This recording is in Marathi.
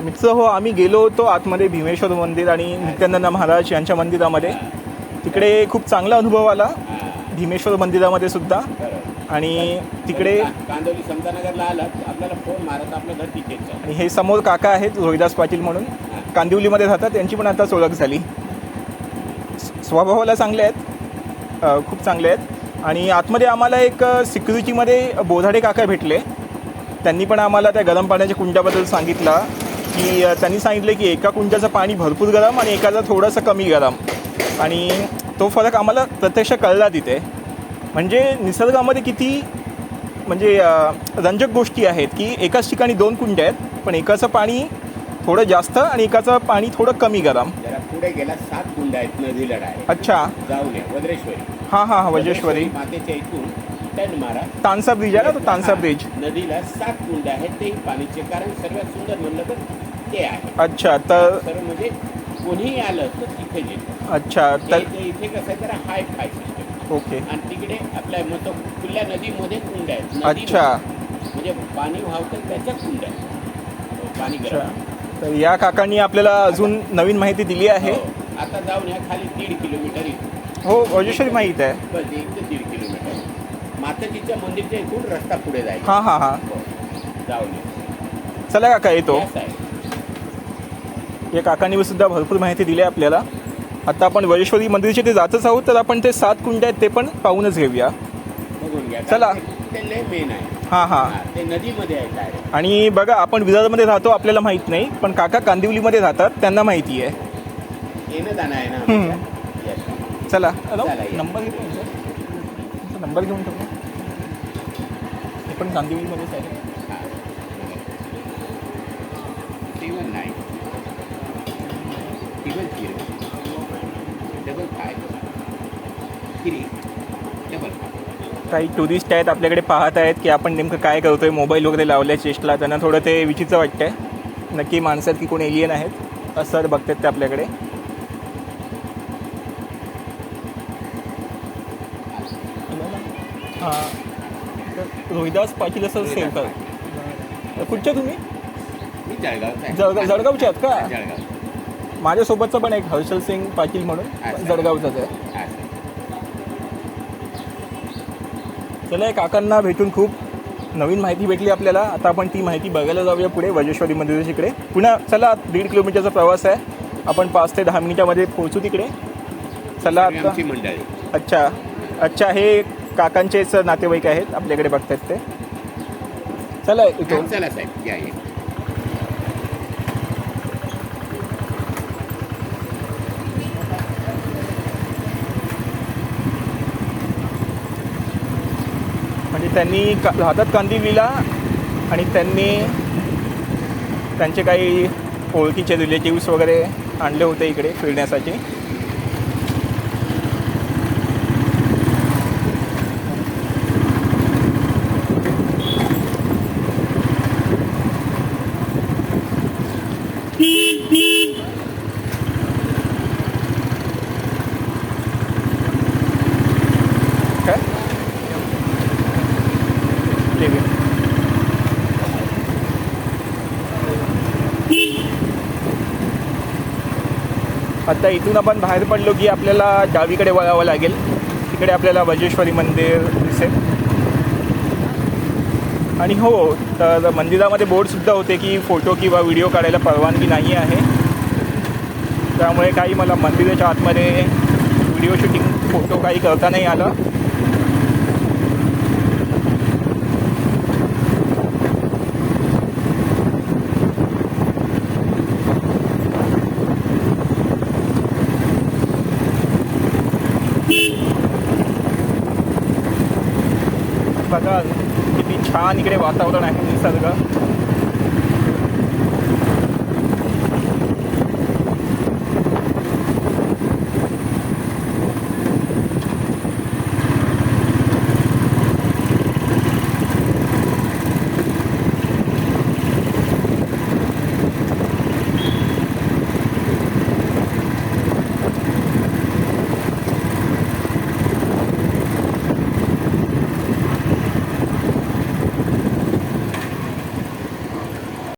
मित्र हो आम्ही गेलो होतो आतमध्ये भीमेश्वर मंदिर आणि नित्यानंद महाराज यांच्या मंदिरामध्ये. तिकडे खूप चांगला अनुभव आला भीमेश्वर मंदिरामध्ये सुद्धा. आणि तिकडे कांदवली समतानगरला आला की आपल्याला फोन मारत आपलं घर आहे. आणि हे समोर काका आहेत रोहिदास पाटील म्हणून. कांदिवलीमध्ये राहतात त्यांची पण आता ओळख झाली. स्वभावाला चांगले आहेत. खूप चांगले आहेत. आणि आतमध्ये आम्हाला एक सिक्युरिटीमध्ये बोधाडे काका भेटले. त्यांनी पण आम्हाला त्या गरम पाण्याच्या कुंडाबद्दल सांगितलं. की त्यांनी सांगितलं की एका कुंडाचं पाणी भरपूर गरम आणि एकाचं थोडंसं कमी गरम. आणि तो फरक आम्हाला प्रत्यक्ष कळला तिथे. म्हणजे निसर्गामध्ये किती म्हणजे रंजक गोष्टी आहेत की एकाच ठिकाणी दोन कुंड आहेत पण एकाचं पाणी थोडं जास्त आणि एकाचं पाणी थोडं कमी गरम. पुढे गेला सात कुंड आहेत नदीला डायरेक्ट अच्छा. जाऊन वज्रेश्वरी. हां हां हां वजेश्वरी मातेच्या इथून टन मारा. तानसा ब्रिज आहे ना तो तानसा ब्रिज? नदीला सात कुंड आहेत ते पाणीचे कारण सर्वात सुंदर म्हणलं तर ते आहे. अच्छा तर सर्व म्हणजे कोणीही आलं तर तिथे येतं अच्छा ते- तर ते इथे कसं आहे जरा हाय फाय सिस्टम ओके. आणि तिकडे आपल्या मग तो खुल्या नदीमध्ये कुंड आहेत नदी अच्छा. म्हणजे पाणी वाहतं त्याच्यात कुंड आहे. पाणी अच्छा. गरम तर या काकांनी आपल्याला अजून नवीन माहिती दिली आहे. हो. आता जाऊन या खाली दीड किलोमीटर हो वजेश्वरी माहीत आहे. बस एक ते दीड किलोमीटर. माताजीच्या मंदिरच्या इथून रस्ता पुढे जायचा. हां हां हां. हो. जाऊन या. चला काका येतो. आहे. या काकांनी सुद्धा भरपूर माहिती दिली आहे आपल्याला. आता आपण वजेश्वरी मंदिरचे ते जातच आहोत तर आपण ते सात कुंड आहेत ते पण पाहूनच घेऊया. चला. हां हां ते नदीमध्ये आणि बघा आपण विदर्भमध्ये राहतो आपल्याला माहीत नाही पण काका कांदिवलीमध्ये राहतात त्यांना माहिती आहे. चला. नंबर नंबर घेऊन हे पण कांदिवलीमध्येच आहे. Zero. Double five. Three. Double five. काही टुरिस्ट आहेत आपल्याकडे पाहत आहेत की आपण नेमकं काय करतोय मोबाईल वगैरे लावल्या चेस्टला त्यांना थोडं ते विचित्र वाटतंय नक्की माणसं आहेत की कोण एलियन आहेत असं बघतात ते आपल्याकडे हां रोहिदास पाटील असं सेव कर कुठच्या तुम्ही. जळगाव जळगावचे आहेत का जळगाव माझ्यासोबतचं पण एक हर्षल सिंग पाटील म्हणून. जळगावचाच आहे. चला काकांना भेटून खूप नवीन माहिती भेटली आपल्याला. आता आपण ती माहिती बघायला जाऊया पुढे वजेश्वरी मंदिराच्या इकडे पुन्हा चला दीड किलोमीटरचा प्रवास आहे. आपण पाच ते दहा मिनिटामध्ये पोहोचू तिकडे. चला आता. अच्छा. अच्छा हे काकांचेच नातेवाईक आहेत. आपल्याकडे बघतात ते. चला इथे हा, चला साहेब. या. त्यांनी का हातात कांदी लिहिला आणि त्यांनी त्यांचे काही ओळखीचे रिलेटिव्स वगैरे आणले होते इकडे फिरण्यासाठी काय लिव्हिंग आता इथून आपण बाहेर पडलो की आपल्याला डावीकडे वळावं लागेल. तिकडे आपल्याला वजेश्वरी मंदिर दिसेल. आणि हो तर मंदिरामध्ये बोर्डसुद्धा होते की फोटो किंवा व्हिडिओ काढायला परवानगी नाही आहे. त्यामुळे काही मला मंदिराच्या आतमध्ये व्हिडिओ शूटिंग फोटो काही करता नाही आलं. बघा किती छान इकडे वातावरण आहे निसर्ग